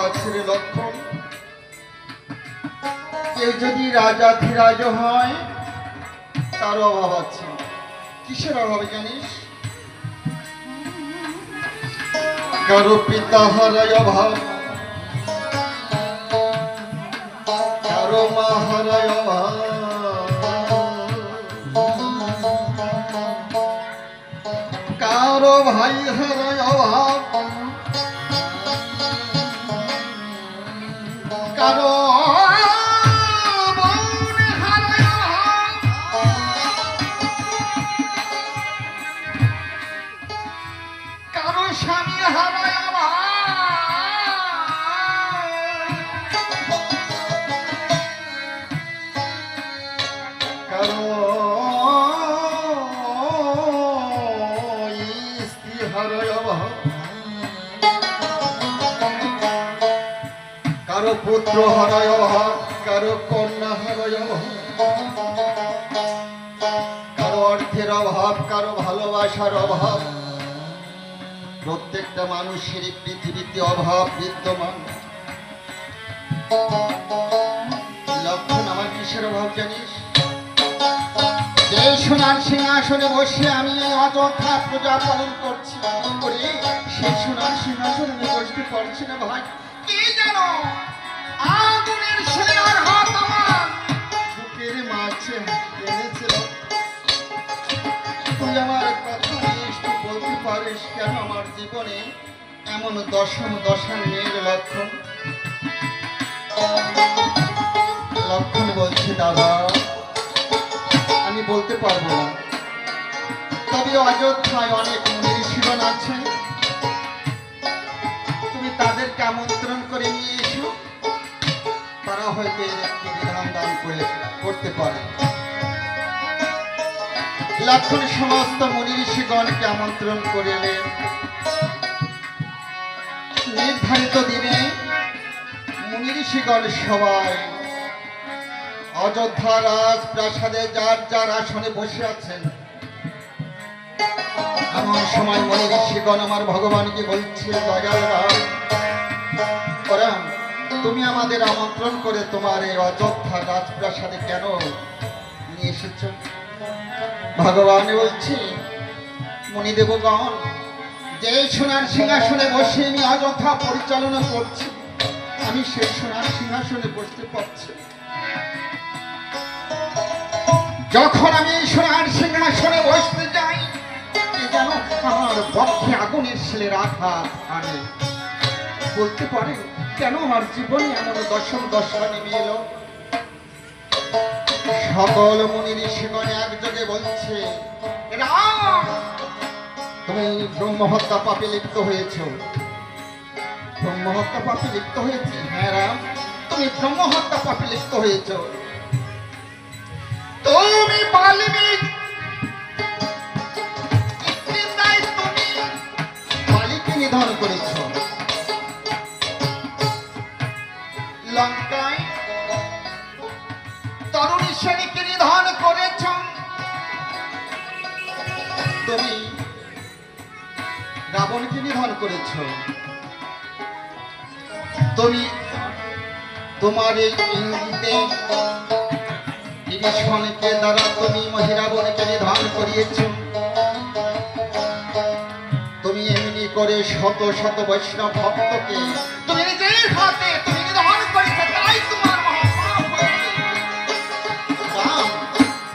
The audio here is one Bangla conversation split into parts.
আছে লক্ষণ। কেউ যদি রাজা ধীরাজ হয়, তার অভাব আছে। কিসের অভাবে জানিস? কারও পিতা হারায় অভাব। কারও মা হারায় অভাব। কারও ভাই হারায় কারও পুত্র হারায়, কারও কন্যা হারায়। কারও অর্থের অভাব, কারও ভালোবাসার অভাব। প্রত্যেকটা মানুষের পৃথিবীতে অভাব বিদ্যমান। লক্ষণ আমার কিসের অভাব জানিস? যে সোনার সিংহাসনে বসে আমি এই অযথা পূজা পালন করছি করে। সেই সোনার সিংহাসনে বসতে পারছি না ভাই। কি জানো? আগুনের শিলার হাত আমার। বুকের মাঝে এনেছিল তুই আমার কথা একটু বলতে পারিস কেন আমার জীবনে এমন দশম দশার মেয়ের লক্ষণ? লক্ষণ বলছি, দাদা। আমি বলতে পারব না। তবে অযোধ্যায় অনেক ঋষিগণ আছেন তুমি তাদেরকে আমন্ত্রণ করে নিয়ে এসো। তারা হয়তো এর একটি বিধান দান করে করতে পারে। লক্ষণ সমস্ত মুনি ঋষিগণকে আমন্ত্রণ করিলেন নির্ধারিত দিনে মুনি ঋষিগণ সবাই অযোধ্যা রাজপ্রাসাদে যার যার আসনে বসে আছেন এমন সময় মনে ঋষিগণ আমার ভগবানকে বলছে তুমি আমাদের আমন্ত্রণ করে তোমার এই অযোধ্যা রাজপ্রাসাদে কেন নিয়ে এসেছ ভগবান বলছি মণিদেবগণ যে সোনার সিংহাসনে বসে আমি অযোধ্যা পরিচালনা করছি, আমি সেই সোনার সিংহাসনে বসতে পারছি। যখন আমি সোনার সিংহাসনে বসতে যাই যেন আমার পক্ষে আগুনের ছেলের আঘাত আনে। বলতে পারে, কেন আমার জীবনে এমন দশম দশা নেমে এলো সকল মুনি ঋষিগণ একযোগে বলছে তুমি ব্রহ্মহত্যা পাপে লিপ্ত হয়েছ। ব্রহ্মহত্যা পাপে লিপ্ত হয়েছে? হ্যাঁ রাম, তুমি ব্রহ্মহত্যা পাপে লিপ্ত হয়েছ। তুমি তরুণী শ্রেণীকে নিধন করেছ। তুমি রাবণকে নিধন করেছ। তুমি তোমার এই ইঙ্গিতে বিভীষণকে দ্বারা তুমি মহিরাবণকে নিধন করিয়েছ, তুমি এমনি করে শত শত বৈষ্ণব ভক্তকে মহাপাপ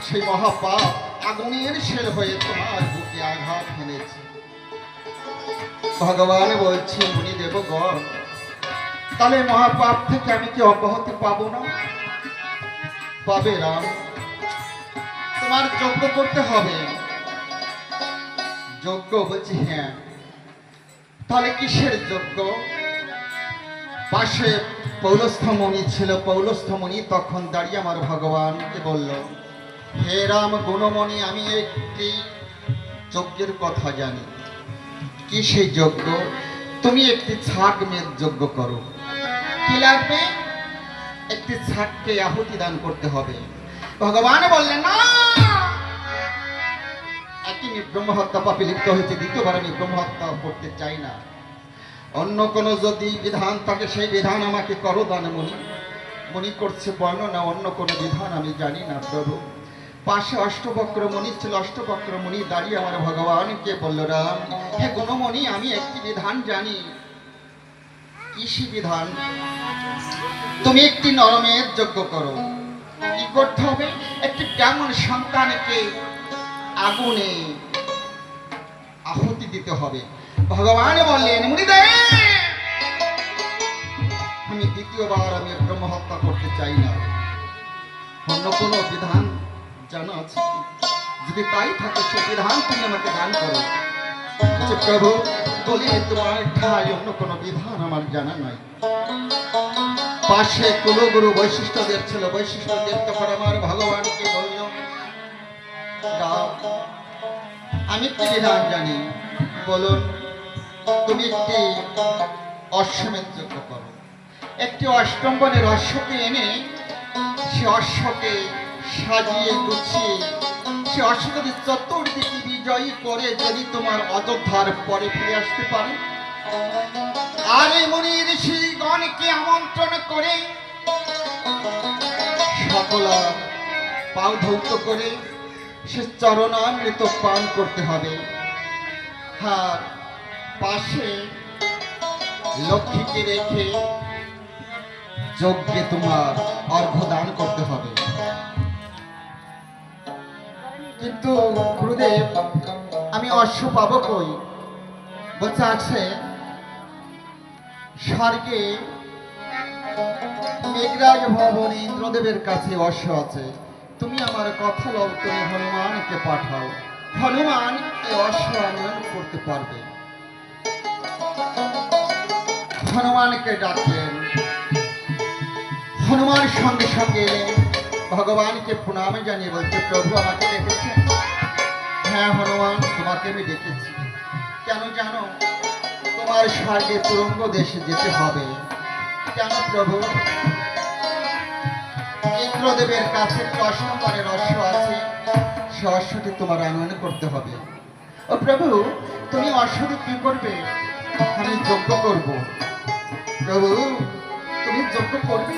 সেই মহাপাপ আগুনের হয়ে তোমার বুকে আঘাত ফেলেছে ভগবান বলছে মুনি দেবগণ তাহলে মহাপাপ থেকে আমি কি অব্যাহতি পাবো না? পাবে রাম তোমার যজ্ঞ করতে হবে। যজ্ঞ বলছি হ্যাঁ। তাহলে কিসের যজ্ঞ? পাশে পৌলস্থ মণি ছিল। পৌলস্থ মণি তখন দাঁড়িয়ে আমার ভগবানকে বলল, হে রাম গুণমণি, আমি একটি যজ্ঞের কথা জানি। কি সেই যজ্ঞ? তুমি একটি ছাগ মেয়ের যজ্ঞ করো। কি লাগবে? একটি ছাগকে আহুতি দান করতে হবে। ভগবান বললেন, না! একই ব্রহ্মহত্যা পাপে লিপ্ত হয়েছে দ্বিতীয়বার আমি ব্রহ্মহত্যা করতে চাই না। অন্য কোনো যদি বিধান থাকে, সেই বিধান আমাকে করো দান মনি মনি করছে বর্ণনা অন্য কোনো বিধান আমি জানি না প্রভু। পাশে অষ্টবক্র মণি ছিল, অষ্টবক্র মণি দাঁড়িয়ে আমার ভগবানকে বলল, রাম, হে গুণমণি, আমি একটি বিধান জানি। কৃষি বিধান। তুমি একটি নরমের যজ্ঞ করো। কি করতে হবে? একটি কেমন সন্তানকে আগুনে আহুতি দিতে হবে। ভগবান বললেন আমি দ্বিতীয়বার আমি ব্রহ্মহত্যা করতে চাই না। অন্য কোনো বিধান জানা আছে যদি তাই থাকে, সে বিধান তুমি আমাকে দান করো। প্রভু বলি তোমার ঠাই, অন্য কোনো বিধান আমার জানা পাশে কুলগুরু বৈশিষ্ট্যদের ছিল, বৈশিষ্ট্যদের তখন আমার ভগবানকে বলল? আমি কি বিধান জানি? বলুন, তুমি একটি অশ্বমেধ যোগ্য করো। একটি অষ্টম্বনের অশ্বকে এনে সে অশ্বকে সাজিয়ে গুছিয়ে, সে অশ্ব যদি চতুর্দিকে বিজয়ী করে যদি তোমার অযোধ্যার পরে ফিরে আসতে পারে। আর এই মুনি ঋষিগণকে আমন্ত্রণ করে সকলা পাও ধৌত করে সে চরণামৃত পান করতে হবে। আর পাশে লক্ষ্মীকে রেখে যজ্ঞে তোমার অর্ঘ দান করতে হবে। কিন্তু গুরুদেব, আমি অশ্ব পাবো কই? বলছে, আছে। স্বর্গে মেঘরাজ ভবন ইন্দ্রদেবের কাছে অশ্ব আছে। তুমি আমার কথা লও, তুমি হনুমানকে পাঠাও। হনুমান এই অশ্ব আনয়ন করতে পারবে। হনুমানকে ডাকলেন। হনুমান সঙ্গে সঙ্গে এলেন। ভগবানকে প্রণাম জানিয়ে বলছে, প্রভু আমাকে ডেকেছেন হ্যাঁ হনুমান, তোমাকে আমি দেখেছি। কেন জানো, তোমার স্বর্গে তুরঙ্গ দেশে যেতে হবে। কেন প্রভু? ইন্দ্রদেবের কাছে একটি অষ্টমানের অশ্ব আছে, সে অশ্বটি তোমার আনয়ন করতে হবে। ও প্রভু, তুমি অশ্বটি কি করবে? আমি যজ্ঞ করব। প্রভু, তুমি যজ্ঞ করবে?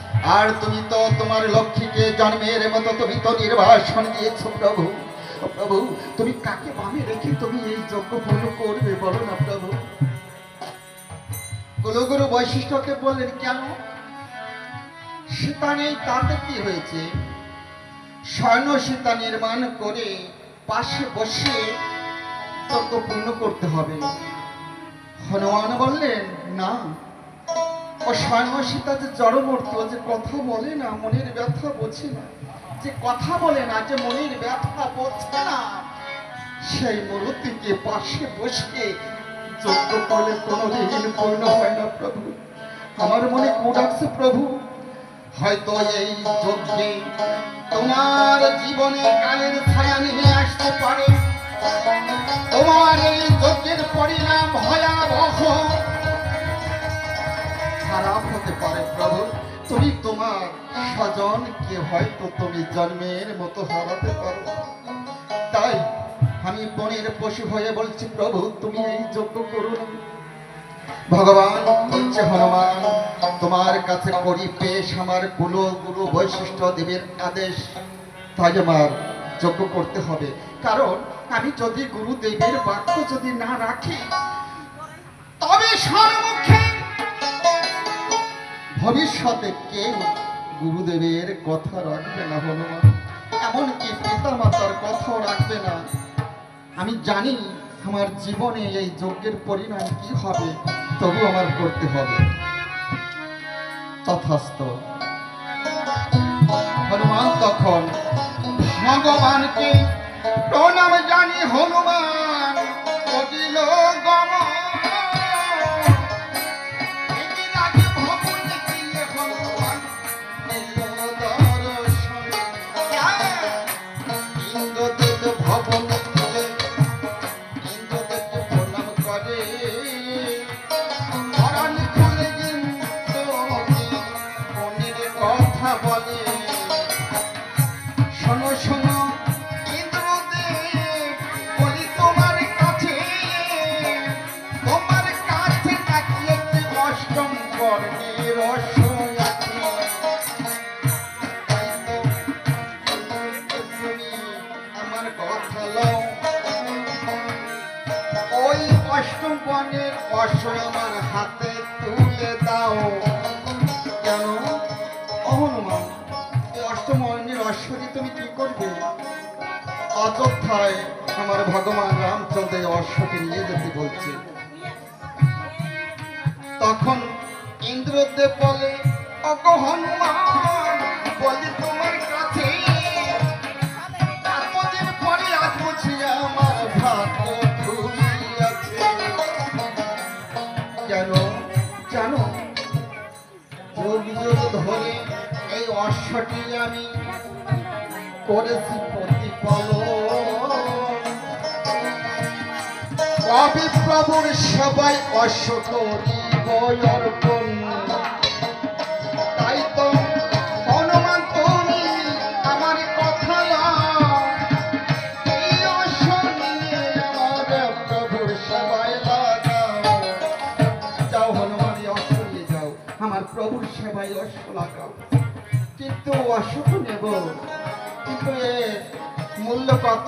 আর তুমি তো তোমার লক্ষ্মীকে জন্মের মতো তুমি তো নির্বাসন দিয়েছ, প্রভু। প্রভু, তুমি কাকে বামে রেখে তুমি এই যজ্ঞ পূর্ণ করবে, বলো না, প্রভু। গুরু বৈশিষ্ট্যকে বললেন, কেন? সীতা নেই, তাতে কি হয়েছে? স্বর্ণ সীতা নির্মাণ করে পাশে বসে যজ্ঞ পূর্ণ করতে হবে। হনুমান বললেন, না ও যে জড়মূর্তি, ও যে কথা বলে না, মনের ব্যথা বোঝে না। যে কথা বলে না, যে মনের ব্যথা বোঝে না, সেই পাশে বসে যজ্ঞ করলে পূর্ণ হয় না প্রভু। আমার মনে কোড আছে প্রভু। হয়তো এই যজ্ঞে তোমার জীবনে কালের ছায়া নিয়ে আসতে পারে। তোমার এই যজ্ঞের পরিণাম ভয়াবহ। খারাপ হতে পারে প্রভু। তুমি তোমার স্বজনকে হয়তো তুমি জন্মের মতো হারাতে পারো। তাই আমি বনের পশু হয়ে বলছি, প্রভু, তুমি এই যজ্ঞ করুন ভগবান বলছে হনুমান, তোমার কাছে করি পেশ আমারগুলো গুরু বৈশিষ্ট্য, দেবের আদেশ। তাই আমার যজ্ঞ করতে হবে। কারণ আমি যদি গুরুদেবের বাক্য যদি না রাখি, তবে সম্মুখে ভবিষ্যতে কেউ গুরুদেবের কথা রাখবে না হনুমান। এমনকি পিতা মাতার কথাও রাখবে না। আমি জানি আমার জীবনে এই যজ্ঞের পরিণাম কি হবে, তবু আমার করতে হবে। তথাস্ত হনুমান তখন ভগবানকে প্রণাম জানি হনুমান যেতে বলছে। তখন ইন্দ্রদেব বলে কেন? ধরে এই অশ্বটি আমি করেছি প্রতিপালন কবি প্রভুর সবাই অশ্ব করিব তাই তো হনুমান তুমি আমার কথা। এই অশ্ব নিয়ে আমার প্রভুর লাগাও। যাও হনুমান অশ্ব নিয়ে যাও। আমার প্রভুর সেবায় অশ্ব লাগাও। কিন্তু অশ্ব নেব। কিন্তু এর মূল্য কত?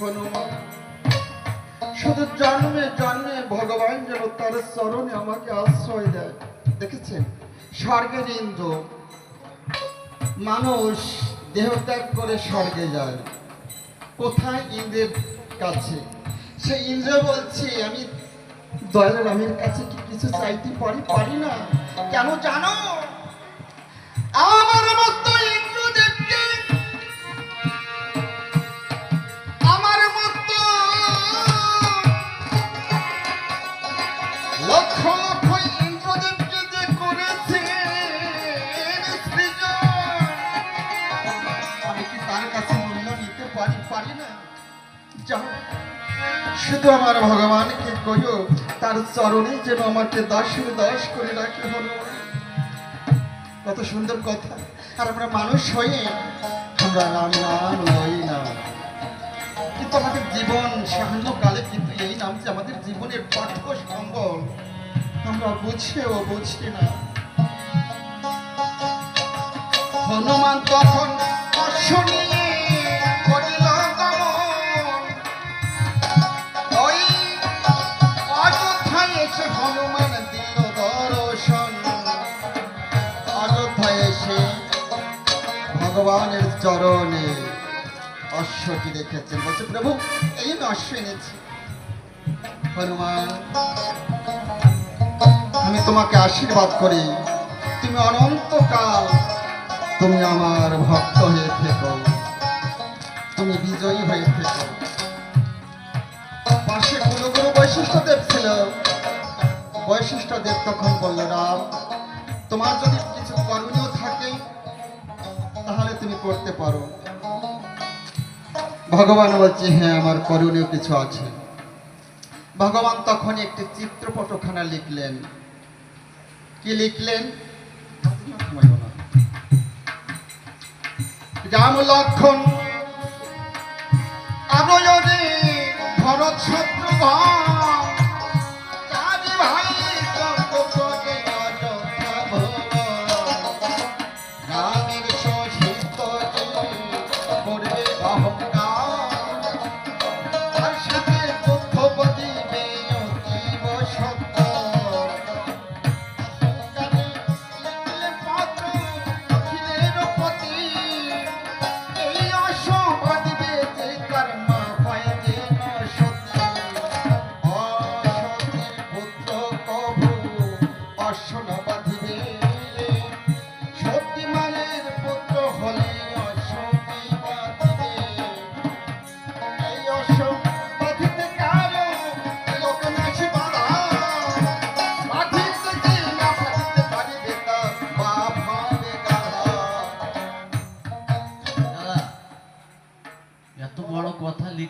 হনুমান শুধু জন্মে জন্মে ভগবান যেন তার চরণে আমাকে আশ্রয় দেয়। দেখেছেন? স্বর্গের ইন্দ্র। মানুষ দেহত্যাগ করে স্বর্গে যায়। কোথায় ইন্দ্রের কাছে? সে ইন্দ্র বলছে, আমি দয়াল রামের কাছে কি কিছু চাইতে পারি? পারি না। কেন জানো? আমার শুধু আমার ভগবানকে কইও, তার চরণে যেন আমাকে দাসের দাস করে রাখে হনুমান কত সুন্দর কথা। আর আমরা মানুষ হয়ে আমরা নাম নাম লই না। কিন্তু আমাদের জীবন সাহায্য কালে কিন্তু এই নাম যে আমাদের জীবনের পাঠ্য সম্বল আমরা বুঝেও বুঝি না। হনুমান তখন অশ্ব অশ্বটি রেখেছেন বলছে, প্রভু, এই অশ্ব এনেছি। হনুমান, আমি তোমাকে আশীর্বাদ করি। তুমি অনন্তকাল তুমি আমার ভক্ত হয়ে থেকো। তুমি বিজয়ী হয়ে থেকো। পাশে কুলগুরু বৈশিষ্ট্যদেব ছিল। বৈশিষ্ট্যদেব তখন বলল, রাম, তোমার যদি কিছু করণীয় থাকে, তাহলে তুমি করতে পারো। ভগবান বলছে হ্যাঁ আমার করণীয় কিছু আছে। ভগবান তখন একটি চিত্রপটখানা লিখলেন। কি লিখলেন? রাম লক্ষণ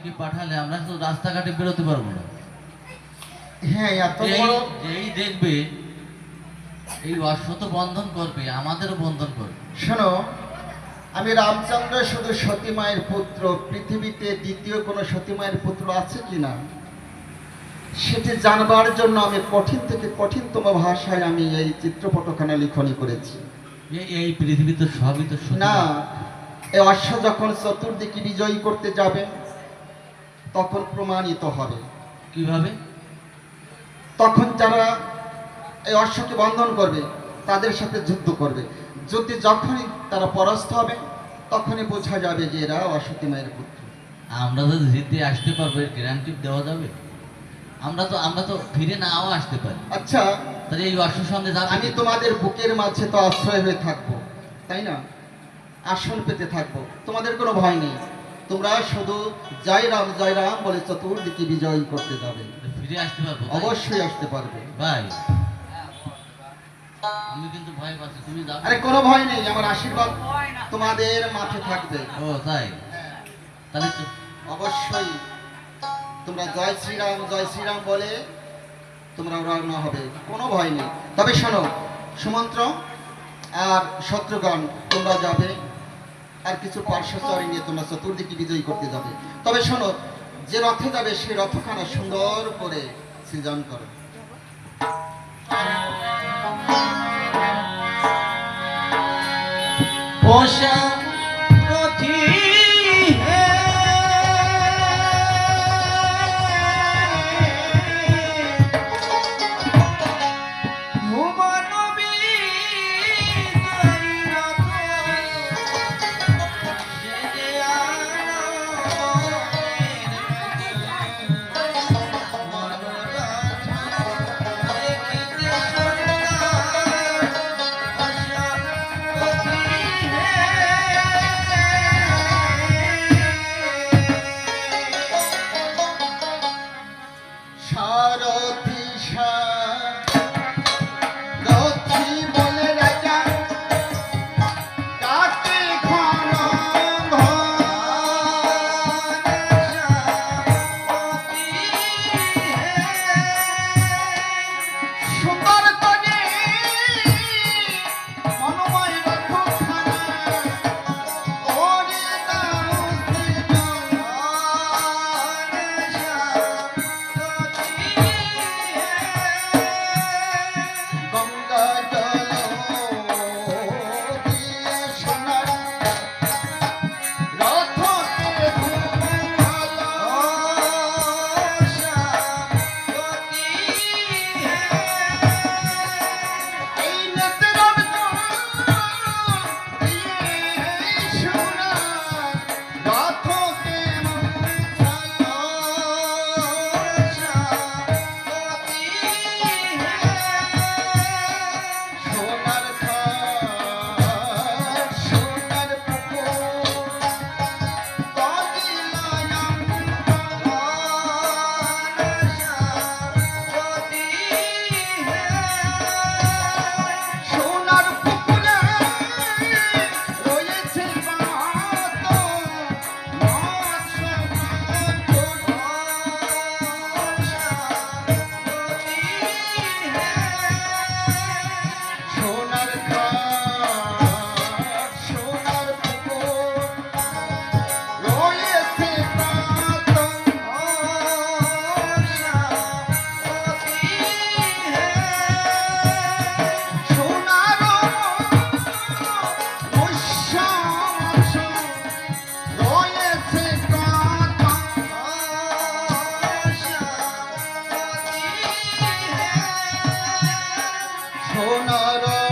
লিখে পাঠালে? আমরা তো রাস্তাঘাটে বেরোতে পারব না। হ্যাঁ এত বড় যেই দেখবে এই অশ্বত বন্ধন করবে আমাদেরও বন্ধন করবে। শোনো আমি রামচন্দ্র শুধু সতী মায়ের পুত্র পৃথিবীতে দ্বিতীয় কোনো সতী মায়ের পুত্র আছে কি না? সেটি জানবার জন্য আমি কঠিন থেকে কঠিনতম ভাষায় আমি এই চিত্রপটখানা লিখনি করেছি। এই এই পৃথিবীতে সবই তো না এই অশ্ব যখন চতুর্দিকে বিজয়ী করতে যাবে তখন প্রমাণিত হবে। কীভাবে? তখন যারা এই অশ্বকে বন্ধন করবে তাদের সাথে যুদ্ধ করবে। যদি যখনই তারা পরাস্ত হবে তখনই বোঝা যাবে যে এরা অশ্বতী মায়ের পুত্র। আমরা তো জিতে আসতে পারব এর গ্যারান্টি দেওয়া যাবে। আমরা তো আমরা তো ফিরে নাও আসতে পারি। আচ্ছা তাহলে এই অশ্বর সঙ্গে যাবে আমি তোমাদের বুকের মাঝে তো আশ্রয় হয়ে থাকব তাই না? আসন পেতে থাকব। তোমাদের কোনো ভয় নেই। তোমরা শুধু জয় রাম জয় রাম বলে চতুর্দিকে বিজয় করতে যাবে। ফিরে আসতে পারব অবশ্যই আসতে পারবে। ভাই। আমি কিন্তু ভয় পাচ্ছি তুমি যাবে আরে কোনো ভয় নেই আমার আশীর্বাদ তোমাদের মাঠে থাকবে। ও তাই? তাহলে অবশ্যই। তোমরা জয় শ্রীরাম জয় শ্রীরাম বলে তোমরা রওনা হবে। কোনো ভয় নেই। তবে শোনো সুমন্ত্র আর শত্রুগণ তোমরা যাবে। আর কিছু পার্শ্বচরী নিয়ে তোমরা চতুর্দিকে বিজয়ী করতে যাবে। তবে শোনো, যে রথে যাবে সেই রথখানা সুন্দর করে সৃজন করো। পোষা সোনার